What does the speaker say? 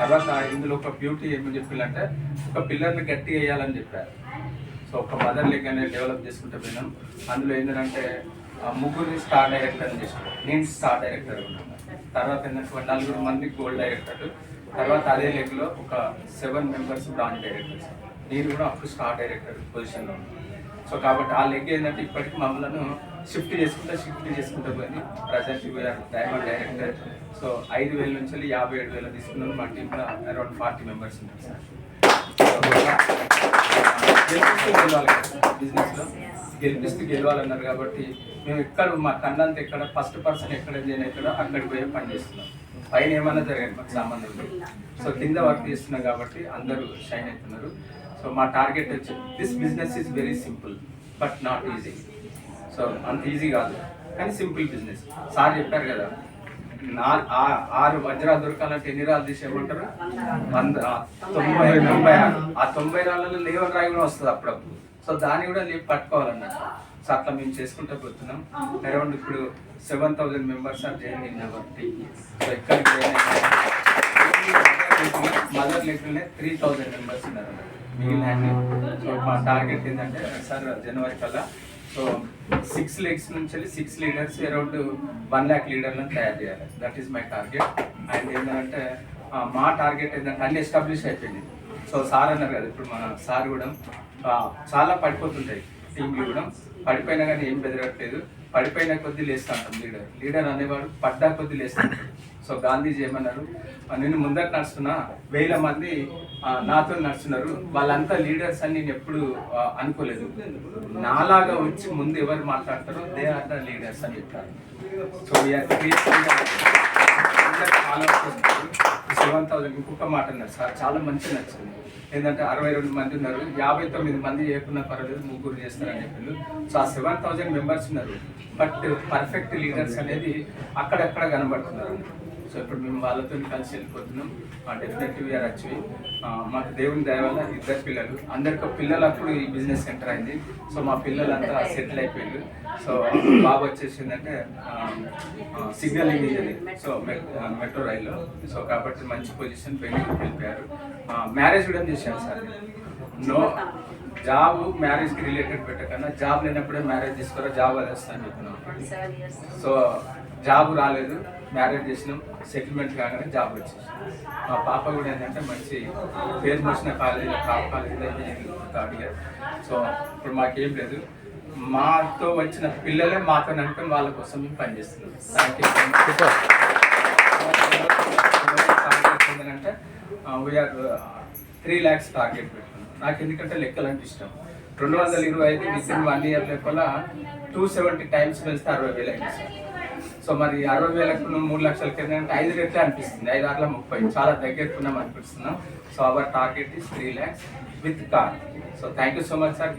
తర్వాత ఇందులో ఒక బ్యూటీ ఏమని చెప్పిందంటే ఒక పిల్లర్ని గట్టి వేయాలని చెప్పారు. సో ఒక మదర్ లెగ్ అనేది డెవలప్ చేసుకుంటే పోయినాం అందులో ఏంటంటే ఆ ముగ్గురిని స్టార్ డైరెక్టర్ అని చేసాం నేను స్టార్ డైరెక్టర్ ఉన్నాను. తర్వాత ఏంటంటే నలుగురు మంది గోల్డ్ డైరెక్టర్ తర్వాత అదే లెగ్లో ఒక సెవెన్ మెంబర్స్ బ్రాంచ్ డైరెక్టర్స్ నేను కూడా అప్పుడు స్టార్ డైరెక్టర్ పొజిషన్లో ఉన్నాను. సో కాబట్టి ఆ లెగ్ ఏంటంటే ఇప్పటికి మమ్మల్ని షిఫ్ట్ చేసుకుంటా షిఫ్ట్ చేసుకుంటా పోయి present we are diamond director. So ఐదు వేల నుంచి యాభై ఏడు వేలు తీసుకున్నాను. మా టీంలో అరౌండ్ ఫార్టీ మెంబర్స్ ఉన్నారు సార్. గెలిపిస్తూ గెలవాలి బిజినెస్లో. గెలిపిస్తూ గెలవాలన్నారు కాబట్టి మేము ఎక్కడ మా కన్నంత ఎక్కడ ఫస్ట్ పర్సన్ ఎక్కడ నేను ఎక్కడ అక్కడికి పోయి పని చేస్తున్నాం. పైన ఏమన్నా జరగదు మాకు సంబంధం లేదు. సో కింద వర్క్ చేస్తున్నాం కాబట్టి అందరూ షైన్ అవుతున్నారు. సో మా టార్గెట్ వచ్చి this business is very simple but not easy so అంత ఈజీ కాదు. కానీ సింపుల్ బిజినెస్ సార్ చెప్పారు కదా ఆ- ఆరు వజ్రాలు దొరకాలంటే ఎన్ని రాళ్ళు తీసేయమంటారు? వంద తొంభై తొంభై ఆ తొంభై రాళ్ళలో లేవని రాయి కూడా వస్తుంది అప్పుడప్పుడు. సో దాన్ని కూడా లేపు పట్టుకోవాలన్నట్టు సో అట్లా మేము చేసుకుంటూ పోతున్నాం. అరౌండ్ ఇప్పుడు seven thousand members are join అయినా కాబట్టి సో ఎక్కడికి మదర్ లెక్కలనే త్రీ థౌసండ్ మెంబర్స్ ఉన్నారు మిగిలిన సో మా టార్గెట్ ఏంటంటే సార్ జనవరి కల్లా సో సిక్స్ లీగ్స్ నుంచి వెళ్ళి six leaders around one lakh లీడర్లను తయారు చేయాలి. That is my target and ఏంటంటే మా టార్గెట్ ఏంటంటే అన్ని ఎస్టాబ్లిష్ అయిపోయింది. సో సార్ అన్నారు కదా ఇప్పుడు మన సార్ కూడా చాలా పడిపోతుంటాయి. టీంలు కూడా. పడిపోయినా కానీ ఏం బెదరట్లేదు. పడిపోయిన కొద్దీ లేస్తా ఉంటాం లీడర్. లీడర్ అనేవాడు పడ్డా కొద్దీ లేస్తా ఉంటాడు సో గాంధీజీ ఏమన్నారు? నేను ముందర నడుస్తున్నా వేల మంది నాతో నడుస్తున్నారు. వాళ్ళంతా లీడర్స్ అని నేను ఎప్పుడు అనుకోలేదు. నాలాగా వచ్చి ముందు ఎవరు మాట్లాడతారో దే ఆర్ ద లీడర్స్ అని చెప్పారు. సో ఫాలో సెవెన్ థౌసండ్ ఇంకొక మాట అన్నారు. సార్ చాలా మంచి నచ్చింది. ఏంటంటే అరవై రెండు మంది ఉన్నారు. యాభై తొమ్మిది మంది చేయకున్నా పర్వాలేదు ముగ్గురు చేస్తారని చెప్పారు. సో ఆ సెవెన్ థౌసండ్ మెంబర్స్ ఉన్నారు. బట్ పర్ఫెక్ట్ లీడర్స్ అనేది అక్కడక్కడ కనబడుతున్నారు. సో ఇప్పుడు మేము వాళ్ళతో కలిసి వెళ్ళిపోతున్నాం. డెఫినెట్లీ వీఆర్ వచ్చి మాకు దేవుని దయ వల్ల ఇద్దరు పిల్లలు. అందరికి పిల్లలు అప్పుడు ఈ బిజినెస్ సెంటర్ అయింది. సో మా పిల్లలంతా సెటిల్ అయిపోయారు. సో బాబు వచ్చేసి ఏంటంటే సిగ్నల్ ఇంజనీర్. సో మెట్రో రైల్లో. సో కాబట్టి మంచి పొజిషన్ బెంగళూరుకి వెళ్ళిపోయారు మ్యారేజ్ కూడా చేశాను సార్ నో జాబ్ మ్యారేజ్కి రిలేటెడ్ పెట్టకన్నా జాబ్ లేనప్పుడే మ్యారేజ్ తీసుకురా జాబ్ అది వస్తా అని సో జాబ్ రాలేదు మ్యారేజ్ చేసినాం సెటిల్మెంట్ కాగానే జాబ్ వచ్చేసి మా పాప కూడా ఏంటంటే మంచి పేరు మోసిన కాలేజీలో కాప్ కాలేజీలో థర్డ్ ఇయర్ సో ఇప్పుడు మాకేం లేదు. మాతో వచ్చిన పిల్లలే మాతో అనుకుని వాళ్ళ కోసం మేము పనిచేస్తున్నాం thank you three lakhs target పెట్టుకున్నాం నాకు ఎందుకంటే లెక్కలు అంటే ఇష్టం. రెండు వందల ఇరవై ఐదు విత్ వన్ ఇయర్ లోపల టూ సెవెంటీ టైమ్స్ వెళ్తే అరవై వేలు అయింది. సో మరి అరవై వేలకు మూడు లక్షల కింద అంటే ఐదు రెట్లే అనిపిస్తుంది. ఐదు ఆరుల ముప్పై చాలా దగ్గరకున్నాం అనిపిస్తున్నాం so our target is three lakhs with car so thank you so much sir